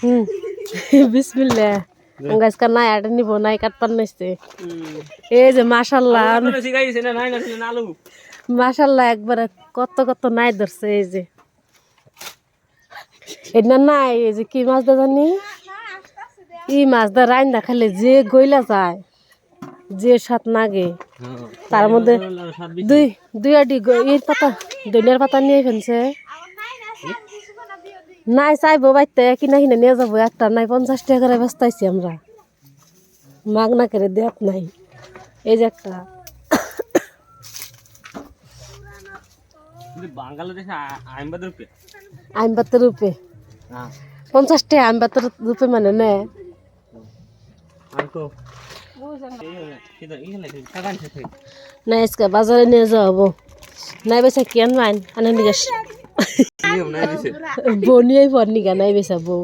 হুম। বিসমিল্লাহ। গাছকা নাই আটা নিব নাই কাটপান নাইছে। এই যে মাশাল্লাহ মাশাল্লাহ একবারে কত কত নাই ধরছে এই যে। এটা নাই এই যে কি মাছ দা জানি? ই মাছ দা রাইন দেখালে যে গইলা যায় যে সাত নাগে। তার মধ্যে দুই দুই আডি গ- ইর পাতা ধনিয়ার পাতা নিয়ে ফেলছে। নাই চাইব বাইতে কিনা কিনা নিয়ে যাব একটা নাই পঞ্চাশ টাকা করে ব্যস্তাইছি আমরা। মাগ না করে দেখ নাই। এই যে একটা। বাংলাদেশে আইন বাতের রূপে? হ্যাঁ। পঞ্চাশ টাকা আইন বাতের রূপে মানে নে। না আজকে বাজারে নিয়ে যাব নাই বেচা কেন মাইন আনে দিছে বনিয়াই ফর্নিকা নাই বেসা বউ